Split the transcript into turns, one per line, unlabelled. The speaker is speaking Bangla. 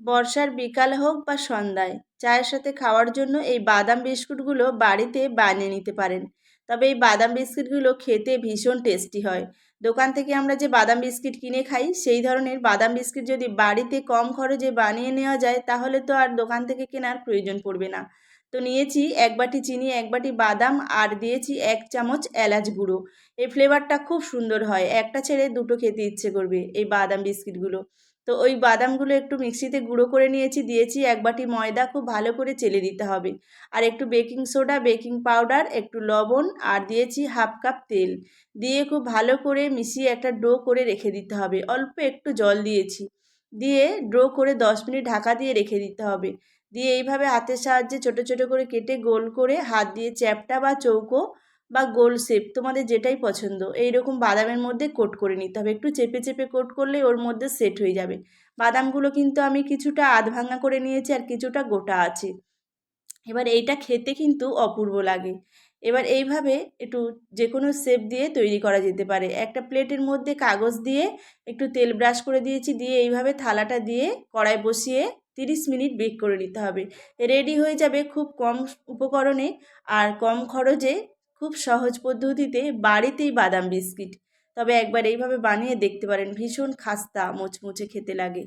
বর্ষার বিকাল হোক বা সন্ধ্যায়, চায়ের সাথে খাওয়ার জন্য এই বাদাম বিস্কুটগুলো বাড়িতে বানিয়ে নিতে পারেন। তবে এই বাদাম বিস্কিটগুলো খেতে ভীষণ টেস্টি হয়। দোকান থেকে আমরা যে বাদাম বিস্কিট কিনে খাই, সেই ধরনের বাদাম বিস্কিট যদি বাড়িতে কম খরচে বানিয়ে নেওয়া যায়, তাহলে তো আর দোকান থেকে কেনার প্রয়োজন পড়বে না। তো নিয়েছি এক বাটি চিনি, এক বাটি বাদাম আর দিয়েছি এক চামচ এলাচ গুঁড়ো। এই ফ্লেভারটা খুব সুন্দর হয়। একটা ছেড়ে দুটো খেতে ইচ্ছে করবে এই বাদাম বিস্কিটগুলো। তো ওই বাদামগুলো একটু মিক্সিতে গুঁড়ো করে নিয়েছি, দিয়েছি এক বাটি ময়দা খুব ভালো করে চেলে দিতে হবে। আর একটু বেকিং সোডা, বেকিং পাউডার, একটু লবণ আর দিয়েছি হাফ কাপ তেল। দিয়ে খুব ভালো করে মিশিয়ে একটা ডো করে রেখে দিতে হবে। অল্প একটু জল দিয়েছি। দিয়ে ড্রো করে দশ মিনিট ঢাকা দিয়ে রেখে দিতে হবে। দিয়ে এইভাবে হাতের সাহায্যে ছোট ছোট করে কেটে গোল করে হাত দিয়ে চ্যাপটা বা চৌকো বা গোল শেপ তোমাদের যেটাই পছন্দ। এই রকম বাদামের মধ্যে কোট করে নিতে হবে। একটু চেপে চেপে কোট করলে ওর মধ্যে সেট হয়ে যাবে। বাদামগুলো কিন্তু আমি কিছুটা আধ ভাঙা করে নিয়েছি আর কিছুটা গোটা আছে। এবার এইটা খেতে কিন্তু অপূর্ব লাগে। এবার এইভাবে একটু যে কোনো শেপ দিয়ে তৈরি করা যেতে পারে। একটা প্লেটের মধ্যে কাগজ দিয়ে একটু তেল ব্রাশ করে দিয়েছি। দিয়ে এইভাবে থালাটা দিয়ে কড়াই বসিয়ে তিরিশ মিনিট বেক করে নিতে হবে। রেডি হয়ে যাবে খুব কম উপকরণে আর কম খরচে খুব সহজ পদ্ধতিতে বাড়িতেই বাদাম বিস্কিট। তবে একবার এইভাবে বানিয়ে দেখতে পারেন, ভীষণ খাস্তা, মুচমুচে খেতে লাগে।